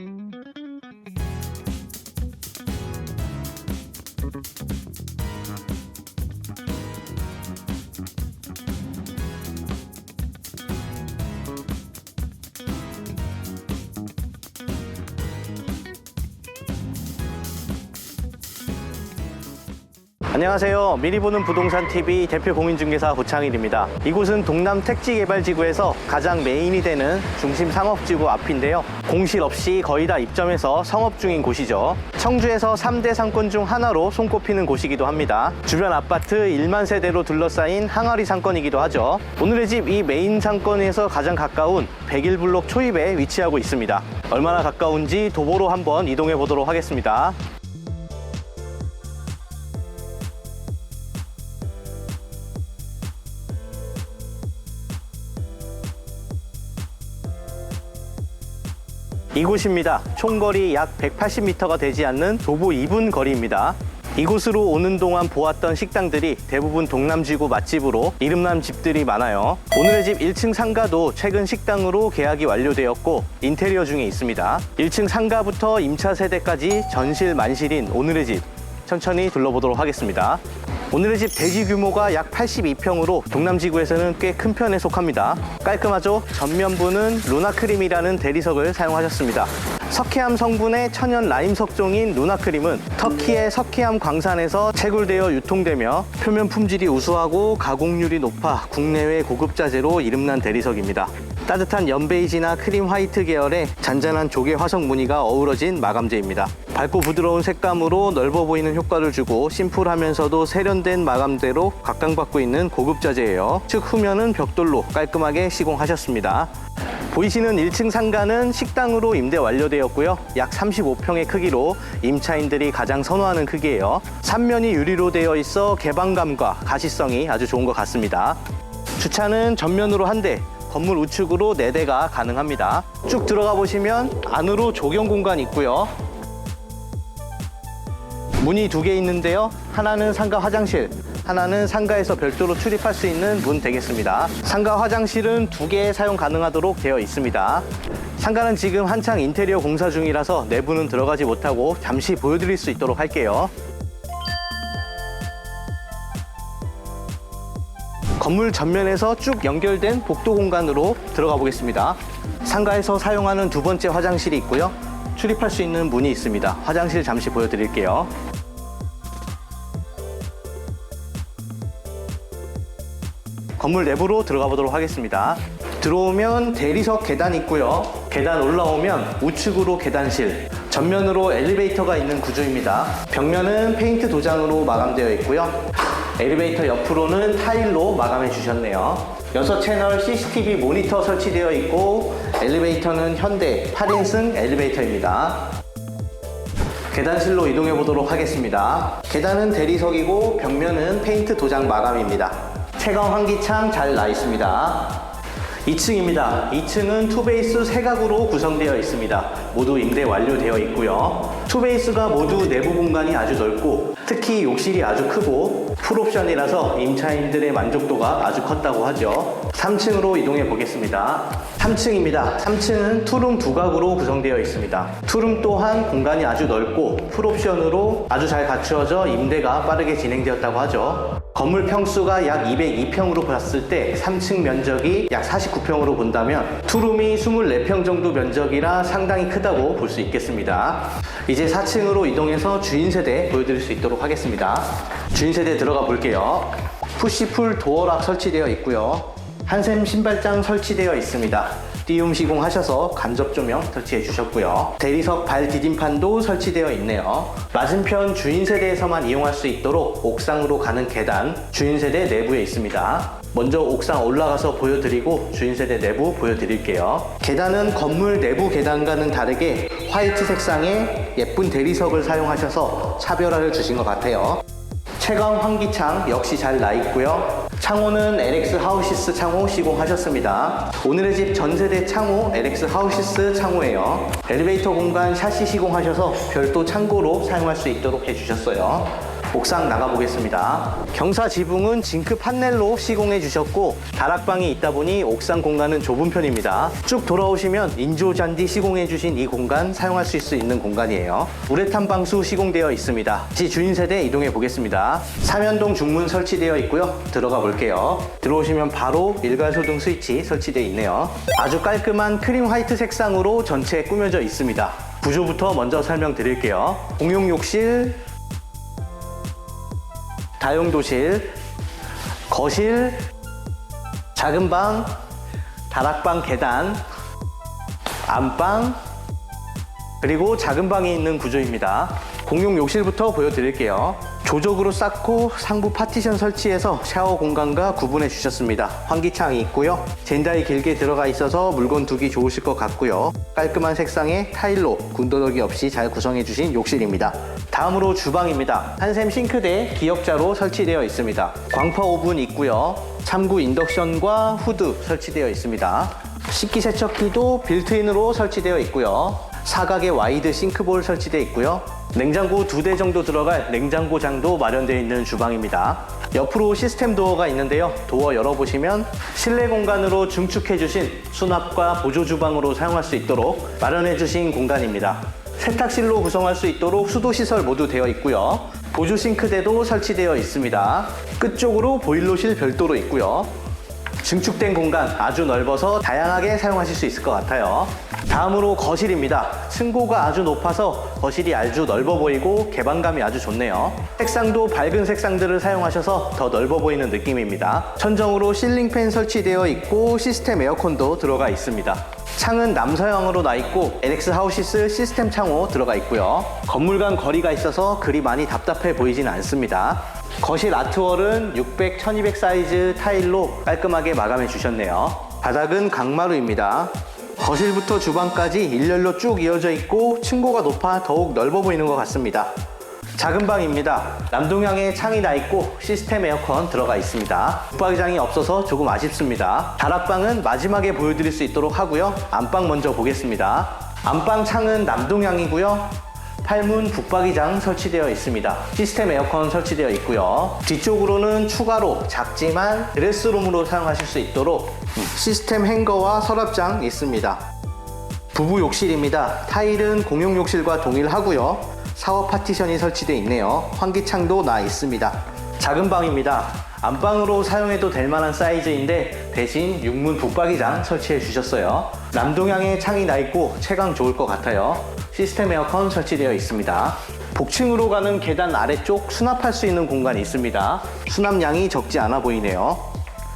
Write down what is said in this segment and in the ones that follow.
thank you 안녕하세요. 미리 보는 부동산 TV 대표 공인중개사 고창일입니다. 이곳은 동남 택지개발지구에서 가장 메인이 되는 중심 상업지구 앞인데요. 공실 없이 거의 다 입점해서 성업 중인 곳이죠. 청주에서 3대 상권 중 하나로 손꼽히는 곳이기도 합니다. 주변 아파트 1만 세대로 둘러싸인 항아리 상권이기도 하죠. 오늘의 집 이 메인 상권에서 가장 가까운 101블록 초입에 위치하고 있습니다. 얼마나 가까운지 도보로 한번 이동해 보도록 하겠습니다. 이곳입니다. 총거리 약 180m가 되지 않는 도보 2분 거리입니다. 이곳으로 오는 동안 보았던 식당들이 대부분 동남지구 맛집으로 이름난 집들이 많아요. 오늘의 집 1층 상가도 최근 식당으로 계약이 완료되었고 인테리어 중에 있습니다. 1층 상가부터 임차 세대까지 전실 만실인 오늘의 집 천천히 둘러보도록 하겠습니다. 오늘의 집 대지 규모가 약 82평으로 동남지구에서는 꽤 큰 편에 속합니다. 깔끔하죠? 전면부는 루나크림이라는 대리석을 사용하셨습니다. 석회암 성분의 천연 라임 석종인 루나크림은 터키의 석회암 광산에서 채굴되어 유통되며 표면 품질이 우수하고 가공률이 높아 국내외 고급 자재로 이름난 대리석입니다. 따뜻한 연베이지나 크림 화이트 계열의 잔잔한 조개 화석 무늬가 어우러진 마감재입니다. 밝고 부드러운 색감으로 넓어 보이는 효과를 주고 심플하면서도 세련된 마감대로 각광받고 있는 고급 자재예요. 측 후면은 벽돌로 깔끔하게 시공하셨습니다. 보이시는 1층 상가는 식당으로 임대 완료되었고요. 약 35평의 크기로 임차인들이 가장 선호하는 크기예요. 삼면이 유리로 되어 있어 개방감과 가시성이 아주 좋은 것 같습니다. 주차는 전면으로 한 대, 건물 우측으로 네대가 가능합니다. 쭉 들어가 보시면 안으로 조경 공간이 있고요. 문이 두 개 있는데요. 하나는 상가 화장실, 하나는 상가에서 별도로 출입할 수 있는 문 되겠습니다. 상가 화장실은 두 개 사용 가능하도록 되어 있습니다. 상가는 지금 한창 인테리어 공사 중이라서 내부는 들어가지 못하고 잠시 보여드릴 수 있도록 할게요. 건물 전면에서 쭉 연결된 복도 공간으로 들어가 보겠습니다. 상가에서 사용하는 두 번째 화장실이 있고요. 출입할 수 있는 문이 있습니다. 화장실 잠시 보여드릴게요. 건물 내부로 들어가 보도록 하겠습니다. 들어오면 대리석 계단 있고요. 계단 올라오면 우측으로 계단실, 전면으로 엘리베이터가 있는 구조입니다. 벽면은 페인트 도장으로 마감되어 있고요. 엘리베이터 옆으로는 타일로 마감해 주셨네요. 6채널 CCTV 모니터 설치되어 있고 엘리베이터는 현대 8인승 엘리베이터입니다. 계단실로 이동해 보도록 하겠습니다. 계단은 대리석이고 벽면은 페인트 도장 마감입니다. 채광 환기창 잘 나 있습니다. 2층입니다. 2층은 투베이스 세 가구로 구성되어 있습니다. 모두 임대 완료되어 있고요. 투베이스가 모두 내부 공간이 아주 넓고 특히 욕실이 아주 크고 풀옵션이라서 임차인들의 만족도가 아주 컸다고 하죠. 3층으로 이동해 보겠습니다. 3층입니다. 3층은 투룸 두 가구로 구성되어 있습니다. 투룸 또한 공간이 아주 넓고 풀옵션으로 아주 잘 갖추어져 임대가 빠르게 진행되었다고 하죠. 건물 평수가 약 202평으로 봤을 때 3층 면적이 약 49평으로 본다면 투룸이 24평 정도 면적이라 상당히 크다고 볼 수 있겠습니다. 이제 4층으로 이동해서 주인 세대 보여드릴 수 있도록 하겠습니다. 주인 세대 들어가 볼게요. 푸시풀 도어락 설치되어 있고요. 한샘 신발장 설치되어 있습니다. 띄움 시공하셔서 간접 조명 설치해 주셨고요. 대리석 발 디딤판도 설치되어 있네요. 맞은편 주인 세대에서만 이용할 수 있도록 옥상으로 가는 계단 주인 세대 내부에 있습니다. 먼저 옥상 올라가서 보여드리고 주인 세대 내부 보여드릴게요. 계단은 건물 내부 계단과는 다르게 화이트 색상의 예쁜 대리석을 사용하셔서 차별화를 주신 것 같아요. 채광 환기창 역시 잘 나 있고요. 창호는 LX 하우시스 창호 시공하셨습니다. 오늘의 집 전세대 창호 LX 하우시스 창호예요. 엘리베이터 공간 샤시 시공하셔서 별도 창고로 사용할 수 있도록 해주셨어요. 옥상 나가보겠습니다. 경사 지붕은 징크 판넬로 시공해 주셨고 다락방이 있다 보니 옥상 공간은 좁은 편입니다. 쭉 돌아오시면 인조 잔디 시공해 주신 이 공간 사용하실 수 있는 공간이에요. 우레탄 방수 시공되어 있습니다. 다시 주인 세대 이동해 보겠습니다. 삼연동 중문 설치되어 있고요. 들어가 볼게요. 들어오시면 바로 일괄소등 스위치 설치되어 있네요. 아주 깔끔한 크림 화이트 색상으로 전체 꾸며져 있습니다. 구조부터 먼저 설명드릴게요. 공용 욕실, 다용도실, 거실, 작은 방, 다락방 계단, 안방, 그리고 작은 방이 있는 구조입니다. 공용 욕실부터 보여드릴게요. 조적으로 쌓고 상부 파티션 설치해서 샤워 공간과 구분해 주셨습니다. 환기창이 있고요. 젠다이 길게 들어가 있어서 물건 두기 좋으실 것 같고요. 깔끔한 색상의 타일로 군더더기 없이 잘 구성해 주신 욕실입니다. 다음으로 주방입니다. 한샘 싱크대 기역자로 설치되어 있습니다. 광파 오븐 있고요. 참구 인덕션과 후드 설치되어 있습니다. 식기세척기도 빌트인으로 설치되어 있고요. 사각의 와이드 싱크볼 설치되어 있고요. 냉장고 두 대 정도 들어갈 냉장고장도 마련되어 있는 주방입니다. 옆으로 시스템 도어가 있는데요. 도어 열어보시면 실내 공간으로 증축해주신 수납과 보조 주방으로 사용할 수 있도록 마련해주신 공간입니다. 세탁실로 구성할 수 있도록 수도 시설 모두 되어 있고요. 보조 싱크대도 설치되어 있습니다. 끝쪽으로 보일러실 별도로 있고요. 증축된 공간 아주 넓어서 다양하게 사용하실 수 있을 것 같아요. 다음으로 거실입니다. 층고가 아주 높아서 거실이 아주 넓어 보이고 개방감이 아주 좋네요. 색상도 밝은 색상들을 사용하셔서 더 넓어 보이는 느낌입니다. 천정으로 실링팬 설치되어 있고 시스템 에어컨도 들어가 있습니다. 창은 남서형으로 나 있고 NX 하우시스 시스템 창호 들어가 있고요. 건물 간 거리가 있어서 그리 많이 답답해 보이진 않습니다. 거실 아트월은 600, 1200 사이즈 타일로 깔끔하게 마감해 주셨네요. 바닥은 강마루입니다. 거실부터 주방까지 일렬로 쭉 이어져 있고 층고가 높아 더욱 넓어 보이는 것 같습니다. 작은 방입니다. 남동향에 창이 나 있고 시스템 에어컨 들어가 있습니다. 붙박이장이 없어서 조금 아쉽습니다. 다락방은 마지막에 보여드릴 수 있도록 하고요. 안방 먼저 보겠습니다. 안방 창은 남동향이고요. 팔문 북박이장 설치되어 있습니다. 시스템 에어컨 설치되어 있고요. 뒤쪽으로는 추가로 작지만 드레스룸으로 사용하실 수 있도록 시스템 행거와 서랍장 있습니다. 부부 욕실입니다. 타일은 공용 욕실과 동일하고요. 샤워 파티션이 설치되어 있네요. 환기창도 나 있습니다. 작은 방입니다. 안방으로 사용해도 될 만한 사이즈인데 대신 육문 북박이장 설치해 주셨어요. 남동향에 창이 나 있고 채광 좋을 것 같아요. 시스템 에어컨 설치되어 있습니다. 복층으로 가는 계단 아래쪽 수납할 수 있는 공간이 있습니다. 수납량이 적지 않아 보이네요.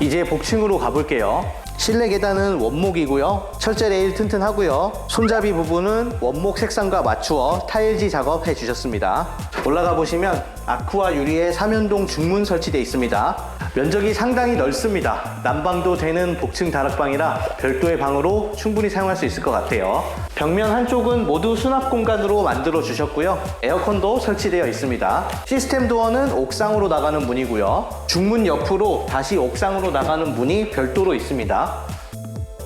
이제 복층으로 가볼게요. 실내 계단은 원목이고요. 철제 레일 튼튼하고요. 손잡이 부분은 원목 색상과 맞추어 타일지 작업해 주셨습니다. 올라가 보시면 아쿠아 유리의 삼연동 중문 설치되어 있습니다. 면적이 상당히 넓습니다. 난방도 되는 복층 다락방이라 별도의 방으로 충분히 사용할 수 있을 것 같아요. 벽면 한쪽은 모두 수납 공간으로 만들어 주셨고요. 에어컨도 설치되어 있습니다. 시스템 도어는 옥상으로 나가는 문이고요. 중문 옆으로 다시 옥상으로 나가는 문이 별도로 있습니다.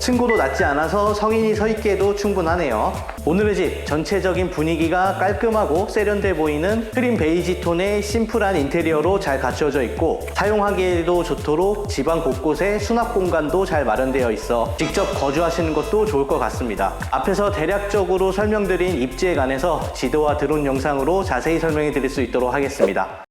층고도 낮지 않아서 성인이 서 있기에도 충분하네요. 오늘의 집 전체적인 분위기가 깔끔하고 세련돼 보이는 크림 베이지 톤의 심플한 인테리어로 잘 갖춰져 있고 사용하기에도 좋도록 집안 곳곳에 수납 공간도 잘 마련되어 있어 직접 거주하시는 것도 좋을 것 같습니다. 앞에서 대략적으로 설명드린 입지에 관해서 지도와 드론 영상으로 자세히 설명해 드릴 수 있도록 하겠습니다.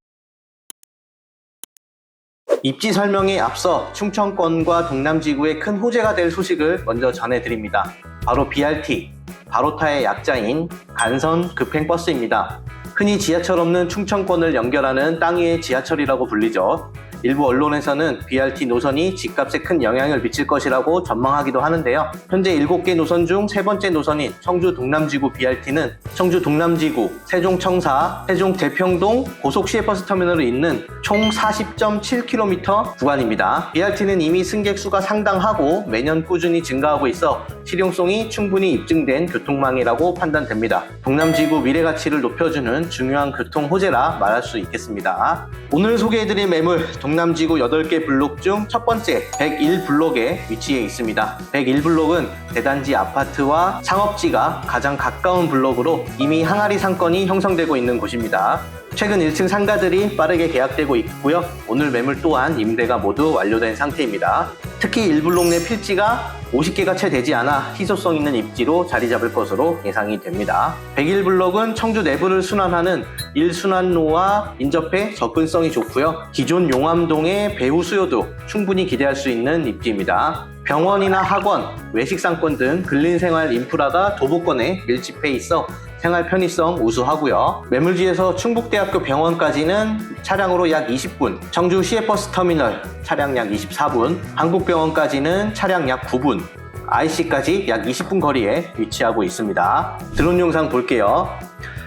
입지 설명에 앞서 충청권과 동남지구의 큰 호재가 될 소식을 먼저 전해드립니다. 바로 BRT, 바로타의 약자인 간선 급행버스입니다. 흔히 지하철 없는 충청권을 연결하는 땅 위의 지하철이라고 불리죠. 일부 언론에서는 BRT 노선이 집값에 큰 영향을 미칠 것이라고 전망하기도 하는데요. 현재 7개 노선 중 세 번째 노선인 청주 동남지구 BRT는 청주 동남지구, 세종 청사, 세종 대평동 고속 시외버스 터미널을 잇는 총 40.7km 구간입니다. BRT는 이미 승객 수가 상당하고 매년 꾸준히 증가하고 있어 실용성이 충분히 입증된 교통망이라고 판단됩니다. 동남지구 미래 가치를 높여주는 중요한 교통 호재라 말할 수 있겠습니다. 오늘 소개해드릴 매물 동남지구 8개 블록 중 첫 번째 101블록에 위치해 있습니다. 101블록은 대단지 아파트와 상업지가 가장 가까운 블록으로 이미 항아리 상권이 형성되고 있는 곳입니다. 최근 1층 상가들이 빠르게 계약되고 있고요. 오늘 매물 또한 임대가 모두 완료된 상태입니다. 특히 1블록 내 필지가 50개가 채 되지 않아 희소성 있는 입지로 자리 잡을 것으로 예상이 됩니다. 101블록은 청주 내부를 순환하는 1순환로와 인접해 접근성이 좋고요. 기존 용암동의 배후 수요도 충분히 기대할 수 있는 입지입니다. 병원이나 학원, 외식상권 등 근린생활 인프라가 도보권에 밀집해 있어 생활 편의성 우수하고요. 매물지에서 충북대학교 병원까지는 차량으로 약 20분, 청주 시외버스 터미널 차량 약 24분, 한국병원까지는 차량 약 9분, IC까지 약 20분 거리에 위치하고 있습니다. 드론 영상 볼게요.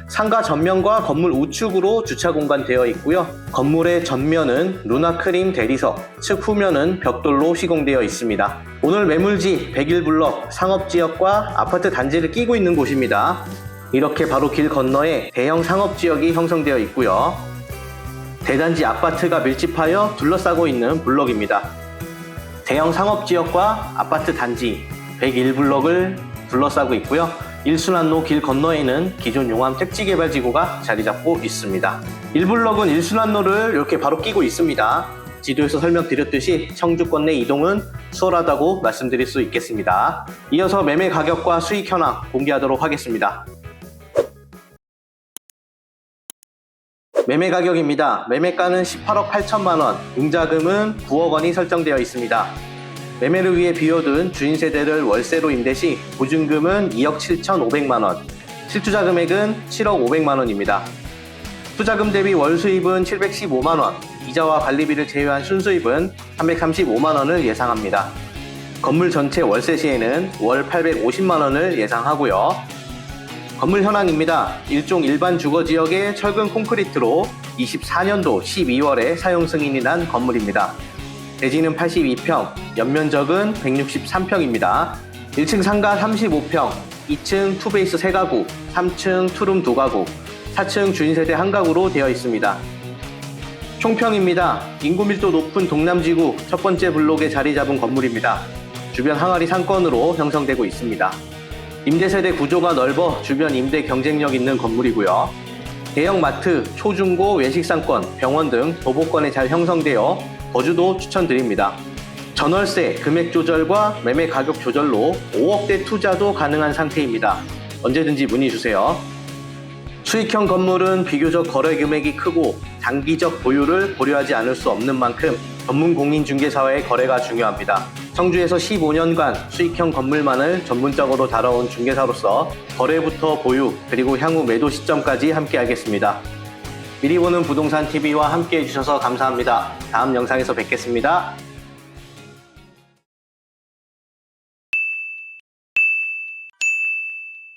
상가 전면과 건물 우측으로 주차 공간 되어 있고요. 건물의 전면은 루나 크림 대리석, 측 후면은 벽돌로 시공되어 있습니다. 오늘 매물지 101블럭 상업지역과 아파트 단지를 끼고 있는 곳입니다. 이렇게 바로 길 건너에 대형 상업 지역이 형성되어 있고요. 대단지 아파트가 밀집하여 둘러싸고 있는 블럭입니다. 대형 상업 지역과 아파트 단지 101블럭을 둘러싸고 있고요. 일순환로 길 건너에는 기존 용암 택지 개발 지구가 자리 잡고 있습니다. 1블럭은 일순환로를 이렇게 바로 끼고 있습니다. 지도에서 설명드렸듯이 청주권 내 이동은 수월하다고 말씀드릴 수 있겠습니다. 이어서 매매 가격과 수익 현황 공개하도록 하겠습니다. 매매 가격입니다. 매매가는 18억 8천만 원, 융자금은 9억 원이 설정되어 있습니다. 매매를 위해 비워둔 주인 세대를 월세로 임대 시 보증금은 2억 7천5백만 원, 실투자 금액은 7억 5백만 원입니다. 투자금 대비 월 수입은 715만 원, 이자와 관리비를 제외한 순수입은 335만 원을 예상합니다. 건물 전체 월세 시에는 월 850만 원을 예상하고요. 건물 현황입니다. 일종 일반 주거 지역의 철근 콘크리트로 24년도 12월에 사용 승인이 난 건물입니다. 대지는 82평, 연면적은 163평입니다. 1층 상가 35평, 2층 투베이스 3가구, 3층 투룸 2가구, 4층 주인세대 1가구로 되어 있습니다. 총평입니다. 인구 밀도 높은 동남지구 첫 번째 블록에 자리 잡은 건물입니다. 주변 항아리 상권으로 형성되고 있습니다. 임대세대 구조가 넓어 주변 임대 경쟁력 있는 건물이고요. 대형 마트, 초중고 외식상권, 병원 등 도보권에 잘 형성되어 거주도 추천드립니다. 전월세, 금액 조절과 매매 가격 조절로 5억대 투자도 가능한 상태입니다. 언제든지 문의 주세요. 수익형 건물은 비교적 거래 금액이 크고 장기적 보유를 고려하지 않을 수 없는 만큼 전문 공인중개사와의 거래가 중요합니다. 청주에서 15년간 수익형 건물만을 전문적으로 다뤄온 중개사로서 거래부터 보유 그리고 향후 매도 시점까지 함께하겠습니다. 미리 보는 부동산 TV와 함께 해 주셔서 감사합니다. 다음 영상에서 뵙겠습니다.